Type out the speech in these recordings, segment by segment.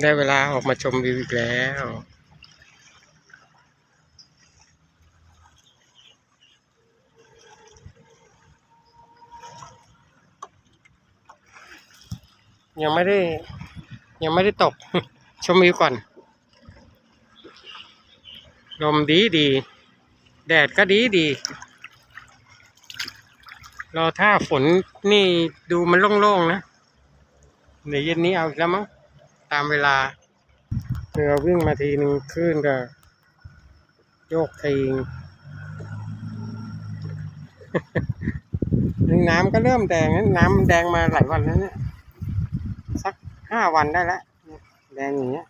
ได้เวลาออกมาชมวิวอีกแล้ว ยังไม่ได้ ยังไม่ได้ตก ชมวิวก่อน ลมดีดี แดดก็ดีดี รอถ้าฝนนี่ดูมันโล่งๆนะเดี๋ยวเย็นนี้เอาอีกแล้วมั้ง ตามเวลาเรือวิ่งมาทีหนึ่งคลื่นก็โยกทีงนี่น้ำก็เริ่มแดงนะน้ำแดงมาหลายวันแล้วเนี่ยสักห้าวันได้แล้วแดงอย่างเงี้ย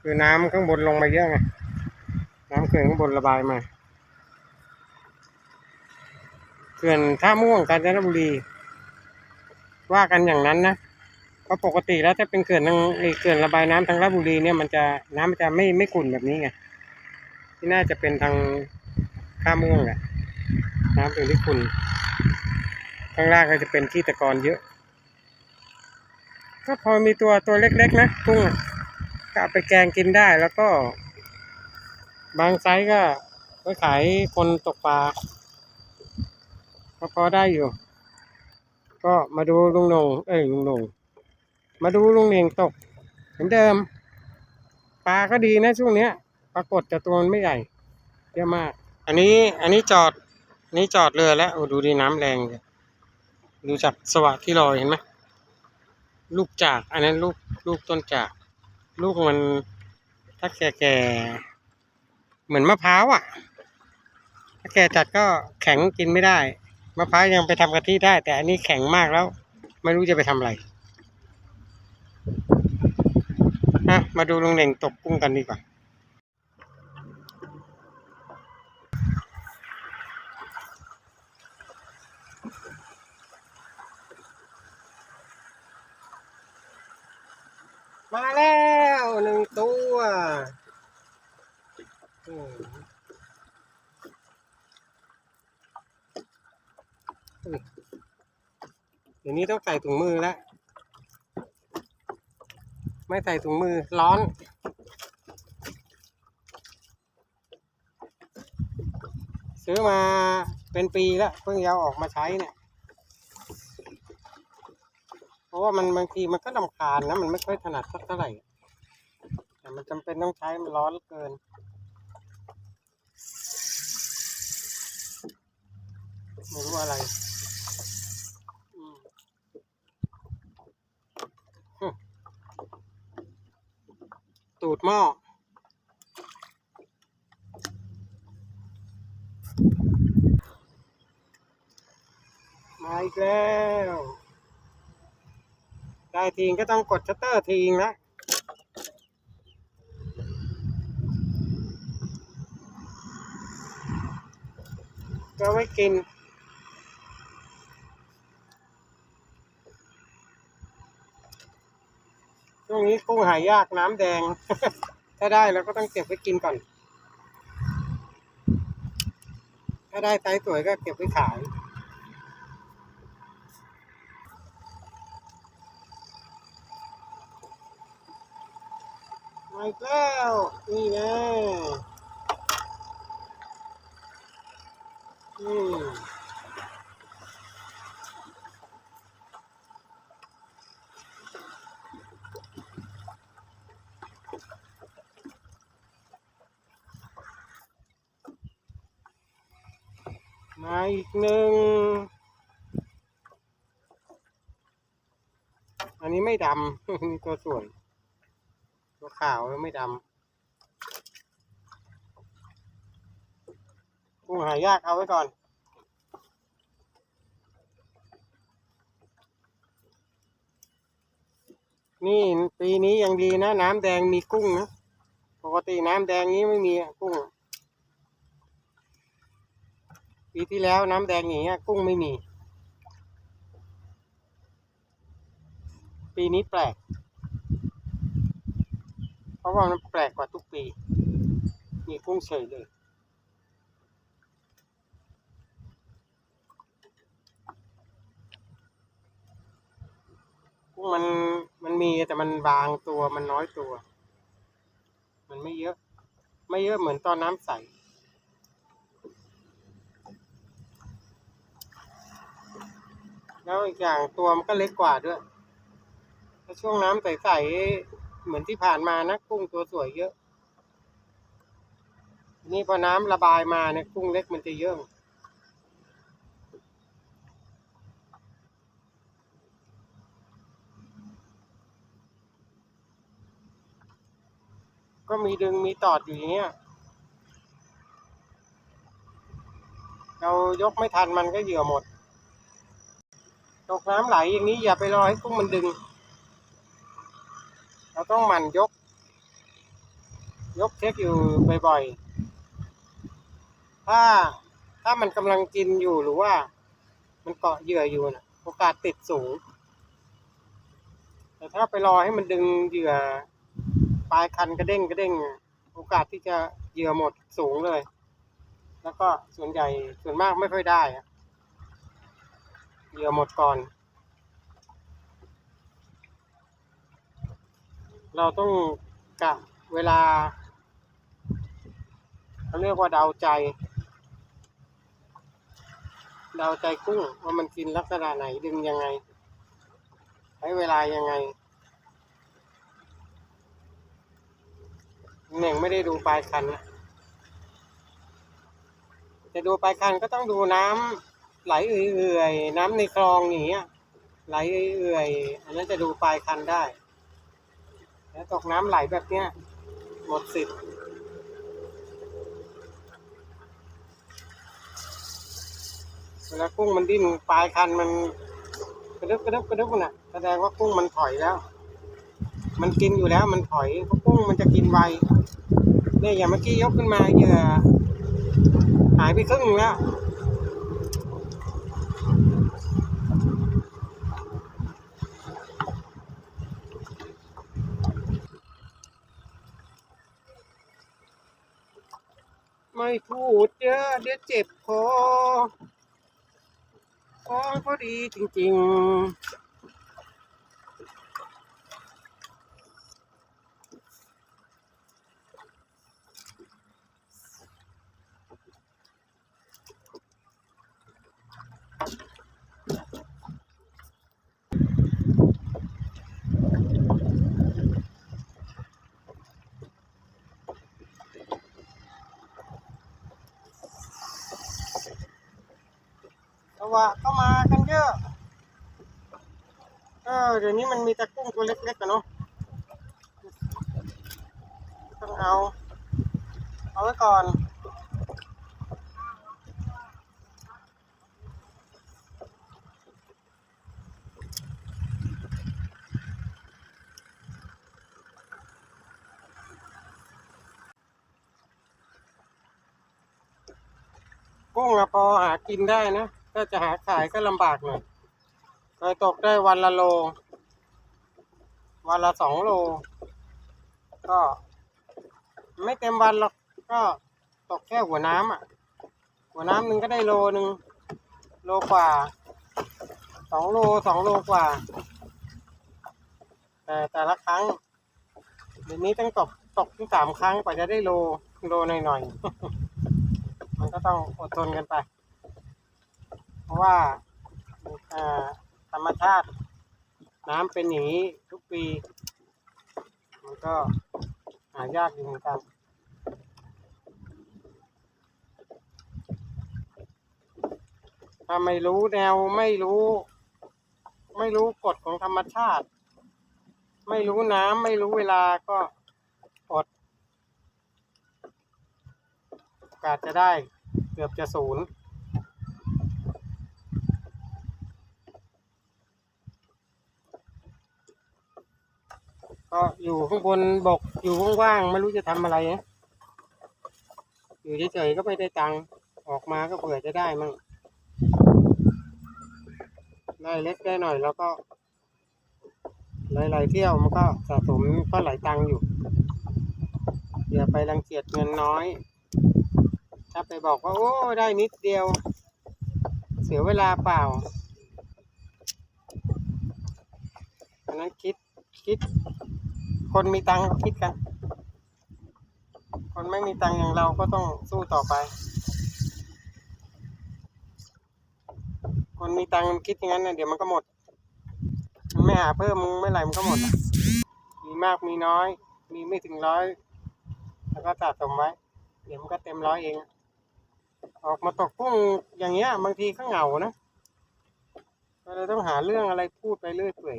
คือน้ำข้างบนลงมาเยอะไงน้ำเขื่อนข้างบนระบายมาเขื่อนท่าม่วงกาญจนบุรี ว่ากันอย่างนั้นนะ เพราะปกติแล้วถ้าเป็นเขื่อนทางไอเขื่อนระบายน้ำทางราชบุรีเนี่ยมันจะน้ำมันจะไม่ไม่ขุ่นแบบนี้ไงที่น่าจะเป็นทางท่าม่วงแหละน้ำถึงที่ขุ่นข้างล่างก็จะเป็นขี้ตะกอนเยอะ ก็พอมีตัวตัวเล็กๆนะกุ้งอะก็เอาไปแกงกินได้แล้วก็ บางไซส์ก็ไว้ขายคนตกปลาก็พอได้อยู่ ก็มาดูลุงนงเอ้ยลุงนง มาดูลุงเน่งตก เหมือนเดิม ปลาก็ดีนะช่วงเนี้ย ปรากฏแต่ตัวมันไม่ใหญ่เยอะมาก อันนี้อันนี้จอดอันนี้จอดเรือแล้วโอ้ดูดีน้ำแรงเลยดูจากสวะที่ลอยเห็นไหมลูกจาก อันนั้นลูกลูกต้นจาก ลูกมันถ้าแก่แก่ๆเหมือนมะพร้าวอะ ถ้าแก่จัดก็แข็งกินไม่ได้มะพร้าวยังไปทำกะทิได้ แต่อันนี้แข็งมากแล้ว ไม่รู้จะไปทำอะไร อะมาดูลุงเน่งตกกุ้งกันดีกว่ามาแล้วหนึ่งตัวเดี๋ยวนี้ต้องใส่ถุงมือแล้ว ไม่ใส่ถุงมือร้อน ซื้อมาเป็นปีแล้วเพิ่งจะเอาออกมาใช้เนี่ย เพราะว่ามันบางทีมันก็ลำคาญนะ มันไม่ค่อยถนัดสักเท่าไหร่ แต่มันจำเป็นต้องใช้มันร้อนเกินไม่รู้อะไรอืมฮึ ตูดหม้อมาอีกแล้ว ได้ทีงก็ต้องกดชัตเตอร์ทีงนะก็ไว้กิน ช่วง นี้กุ้งหายากน้ำแดง ถ้าได้เราก็ต้องเก็บไว้กินก่อน ถ้าได้ไซส์สวยก็เก็บไว้ขายมาอีกแล้วนี่ไงอืม มาอีกหนึ่ง อันนี้ไม่ดำ ตัวส่วยตัวขาวไม่ดำกุ้งหายากเอาไว้ก่อน นี่ปีนี้ยังดีนะ น้ำแดงมีกุ้งนะ ปกติน้ำแดงนี้ไม่มีกุ้งอะ ปีที่แล้วน้ำแดงอย่างเงี้ยกุ้งไม่มี ปีนี้แปลก เพราะว่ามันแปลกกว่าทุกปี มีกุ้งเฉยเลย กุ้งมันมันมีแต่มันบางตัวมันน้อยตัว มันไม่เยอะ ไม่เยอะเหมือนตอนน้ำใส แล้วอีกอย่างตัวมันก็เล็กกว่าด้วยถ้าช่วงน้ำใสๆเหมือนที่ผ่านมานะกุ้งตัวสวยเยอะ นี่พอน้ำระบายมาเนี่ยกุ้งเล็กมันจะเยอะก็มีดึงมีตอดอยู่อย่างเงี้ย เรายกไม่ทันมันก็เหยื่อหมด ตกน้ำไหลอย่างนี้อย่าไปรอให้กุ้งมันดึง เราต้องหมั่นยก ยกเช็คอยู่บ่อยๆ ถ้าถ้ามันกำลังกินอยู่หรือว่า มันเกาะเหยื่ออยู่นะโอกาสติดสูง แต่ถ้าไปรอให้มันดึงเหยื่อปลายคันกระเด้งกระเด้ง โอกาสที่จะเหยื่อหมดสูงเลย แล้วก็ส่วนใหญ่ส่วนมากไม่ค่อยได้อะ เหยื่อหมดก่อน เราต้องกะเวลาเขาเรียกว่าเดาใจเดาใจกุ้งว่ามันกินลักษณะไหนดึงยังไง ใช้เวลายังไงหนึ่งไม่ได้ดูปลายคันนะจะดูปลายคันก็ต้องดูน้ำ ไหลเอื่อยๆ น้ำในคลองอย่างเงี้ยไหลเอื่อยๆ อันนั้นจะดูปลายคันได้ แล้วตกน้ำไหลแบบเนี้ยหมดสิทธิ์เวลากุ้งมันดิ้นปลายคันมันกระดึบกระดึบกระดึบน่ะแสดงว่ากุ้งมันถอยแล้ว มันกินอยู่แล้วมันถอยเพราะกุ้งมันจะกินไวเนี่ยอย่างเมื่อกี้ยกขึ้นมาเหยื่อหายไปครึ่งหนึ่งแล้ว อยพูดเยอะเดี๋ยวเจ็บคอคองพอดีจริง ๆ เพราะก็มากันเยอะเออเดี๋ยวนี้มันมีแต่กุ้งตัวเล็กๆกันเนาะต้องเอา เอาไว้ก่อนกุ้งอะพอหากินได้นะ ถ้าจะหาขายก็ลำบากหน่อยเคยตกได้วันละโล วันละสองโล ก็ ไม่เต็มวันหรอก ก็ตกแค่หัวน้ำอะ หัวน้ำหนึ่งก็ได้โลหนึ่งโลกว่าสองโลสองโลกว่า แต่แต่ละครั้งเดี๋ยวนี้ต้องตกตกถึงสามครั้งกว่าจะได้โลโลหน่อยๆ มันก็ต้องอดทนกันไป เพราะว่าธรรมชาติ น้ำเป็นอย่างนี้ทุกปี มันก็หายากอยู่เหมือนกันถ้าไม่รู้แนวไม่รู้ ไม่รู้กฎของธรรมชาติ ไม่รู้น้ำไม่รู้เวลาก็อดโอกาสจะได้เกือบจะศูนย์ ก็อยู่ข้างบนบกอยู่ว่างๆไม่รู้จะทำอะไรนะอยู่เฉยๆก็ไม่ได้ตังค์ออกมาก็เผื่อจะได้มั่งได้เล็กได้หน่อยแล้วก็ หลายๆเที่ยวมันก็สะสมก็หลายตังค์อยู่อย่าไปรังเกียจเงินน้อย ถ้าไปบอกว่า โอ้ได้นิดเดียว เสียเวลาเปล่ามันนั้นคิดคิด คนมีตังค์ก็คิดกัน คนไม่มีตังค์อย่างเราก็ต้องสู้ต่อไป คนมีตังค์มันคิดอย่างนั้นนะเดี๋ยวมันก็หมด มันไม่หาเพิ่มมึงไม่ไหรมันก็หมดอะมีมากมีน้อย มีไม่ถึงร้อย แล้วก็สะสมไว้ เดี๋ยวมันก็เต็มร้อยเอง ออกมาตกกุ้งอย่างเงี้ย บางทีก็เหงานะเลยต้องหาเรื่องอะไรพูดไปเรื่อยเปื่อย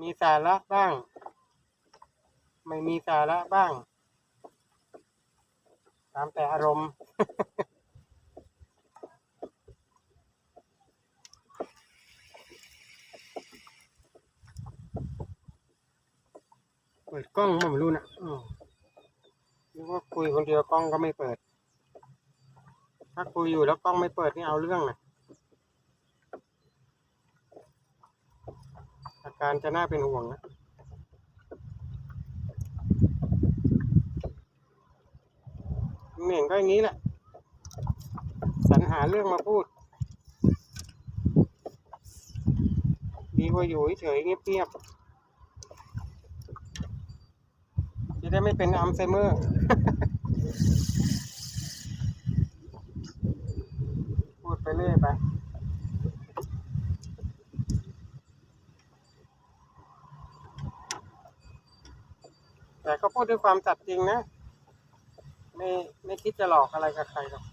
มีสาระบ้าง ไม่มีสาระบ้าง ตามแต่อารมณ์ เปิดกล้องไม่รู้นะอืมนึกว่าคุยคนเดียวกล้องก็ไม่เปิด ถ้าคุยอยู่แล้วกล้องไม่เปิดนี่เอาเรื่องนะอา การจะน่าเป็นห่วงนะเหม่งก็อย่างนี้แหละ สรรหาเรื่องมาพูด ดีกว่าอยู่เฉยเงียบๆจะได้ไม่เป็นอัลไซเมอร์พูดไปเรื่อยไป แต่ก็พูดด้วยความสัตย์จริงนะ ไม่ไม่คิดจะหลอกอะไรกับใครหรอก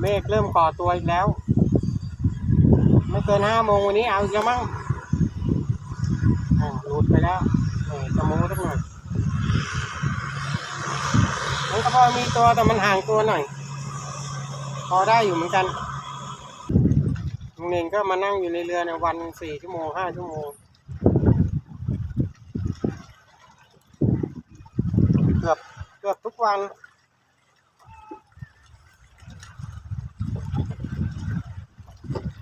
เมฆเริ่มก่อตัวอีกแล้ว ไม่เกินห้าโมงวันนี้เอาอีกแล้วมั้งหลุดไปแล้วจะโม้สักหน่อยมันก็พอมีตัวแต่มันห่างตัวหน่อย พอได้อยู่เหมือนกันลุงเน่งก็มานั่งอยู่ในเรือในวันสี่ชั่วโมงห้าชั่วโมง เกือบเกือบทุกวัน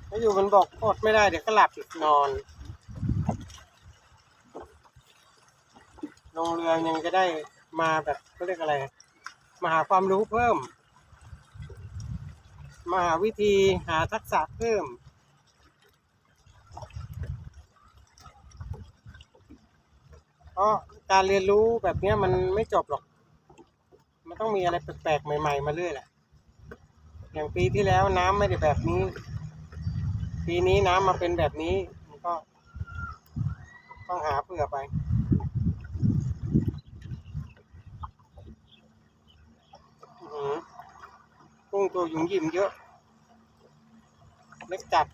ถ้าอยู่บนบอกอดไม่ได้เดี๋ยวก็หลับอีกนอน ลงเรือยังจะได้มาแบบเขาเรียกอะไร มาหาความรู้เพิ่ม มาหาวิธีหาทักษะเพิ่ม เพราะการเรียนรู้แบบนี้มันไม่จบหรอก มันต้องมีอะไรแปลกๆ ใหม่ ๆ มาเรื่อยแหละ อย่างปีที่แล้วน้ำไม่ได้แบบนี้ ปีนี้น้ำมาเป็นแบบนี้ มันก็ ต้องหาเผื่อไปอื้อหือ กุ้งตัวหยุ่งหยิมเยอะเล็กจัด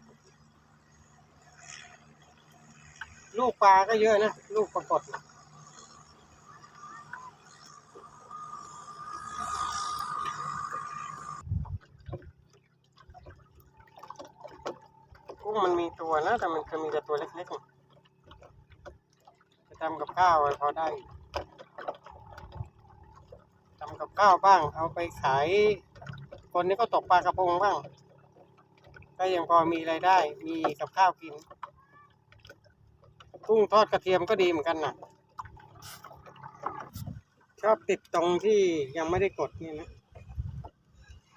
ลูกปลาก็เยอะนะ ลูกปรากฏนะกุ้งมันมีตัวนะ แต่มันจะมีแต่ตัวเล็กๆจะทำกับข้าวพอได้ทำกับข้าวบ้าง เอาไปขาย คนนี้ก็ตกปลากระพงบ้างก็ยังพอมีรายได้ มีกับข้าวกิน กุ้งทอดกระเทียมก็ดีเหมือนกันนะชอบติดตรงที่ยังไม่ได้กดนี่นะ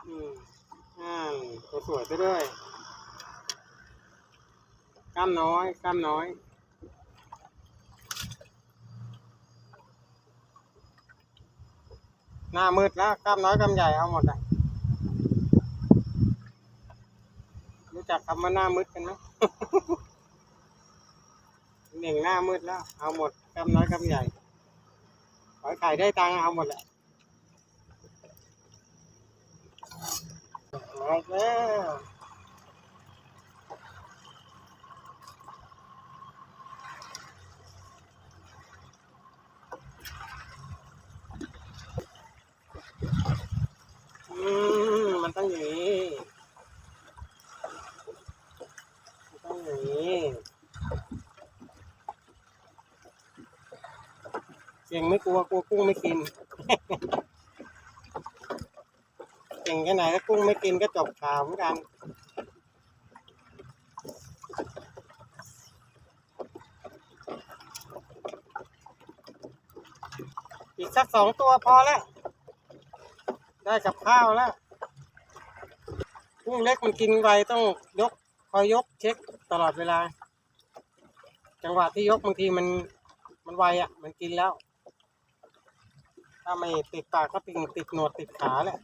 อืมอ่าสวยไปด้วยกล้ามน้อยกล้ามน้อยหน้ามืดแล้วกล้ามน้อยกล้ามใหญ่เอาหมดอะ จักคำว่าหน้ามืดกันไหมหนึ่งหน้ามืดแล้ว เอาหมดกำน้อยกำใหญ่ขอขายได้ตังเอาหมดแหละเอาแล้วอืมมันต้องอย่างนี้มันต้องอย่างนี้ เก่งไม่กลัวกลัวกุ้งไม่กิน เก่งแค่ไหนถ้ากุ้งไม่กินก็จบข่าวเหมือนกันอีกสักสองตัวพอแล้ว ได้กับข้าวแล้วกุ้งเล็กมันกินไวต้องยกคอยยกเช็คตลอดเวลา จังหวะที่ยกบางทีมันมันไวอะ มันกินแล้ว ถ้าไม่ติดปากก็ติดติดหนวดติดขาแหละ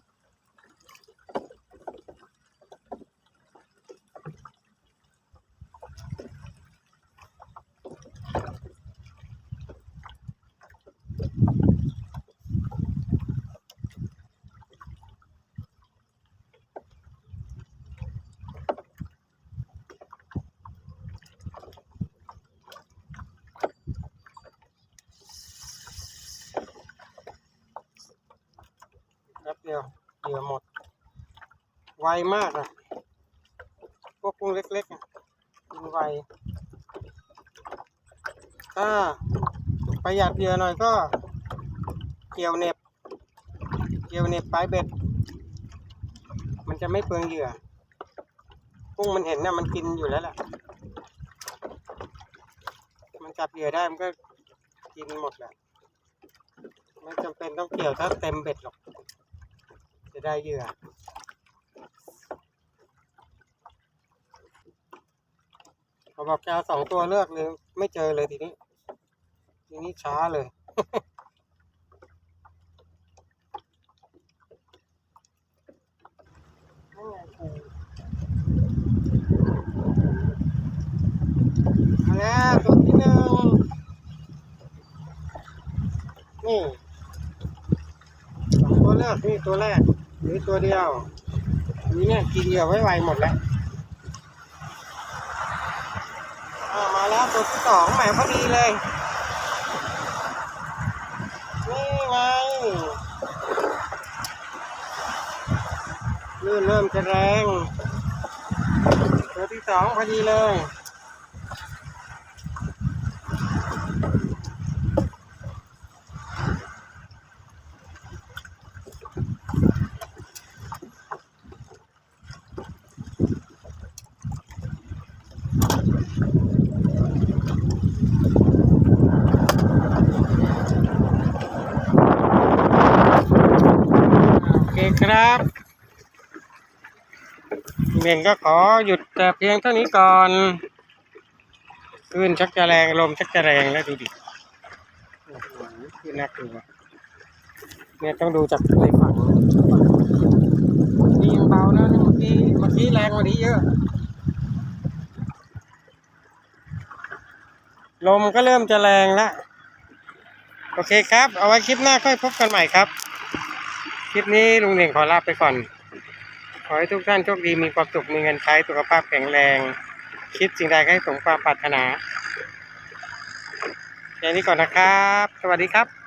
แป๊บเดียวเหยื่อหมด ไวมากอะพวกกุ้งเล็กๆอะกินไวถ้าประหยัดเหยื่อหน่อยก็ เกี่ยวเน็บ เกี่ยวเน็บปลายเบ็ด มันจะไม่เปลืองเหยื่อกุ้งมันเห็นนะมันกินอยู่แล้วแหละมันจับเหยื่อได้มันก็กินหมดแหละไม่จำเป็นต้องเกี่ยวถ้าเต็มเบ็ดหรอก จะได้เหยื่อ พอบอกจะเอาสองตัวเลือกเลยไม่เจอเลยทีนี้ ทีนี้ช้าเลยมาแล้วตัวที่หนึ่งนี่สองตัวเลือกนี่ตัวแรกหรือตัวเดียวนนี้เนี่ยกินเหยื่อไว้ไวหมดแล้วอ่ามา แล้วตัวที่สองแหมพอดีเลย นี่ไงลื่นเริ่มจะแรง ตัวที่สองพอดีเลย เม่งก็ขอหยุดแต่เพียงเท่านี้ก่อนคลื่นชักจะแรงลมชักจะแรงแล้วดูดิโอ้โหคือน่ากลัวเนี่ยต้องดูจากในฝั่งนี่ยังเบานะเมื่อกี้เมื่อกี้แรงกว่านี้เยอะ ลมก็เริ่มจะแรงแล้วโอเคครับ เอาไว้คลิปหน้าค่อยพบกันใหม่ครับ คลิปนี้ลุงเน่งขอลาไปก่อน ขอให้ทุกท่านโชคดีมีความสุขมีเงินใช้สุขภาพแข็งแรง คิดสิ่งใดให้สมความปรารถนาแค่นี้ก่อนนะครับ สวัสดีครับ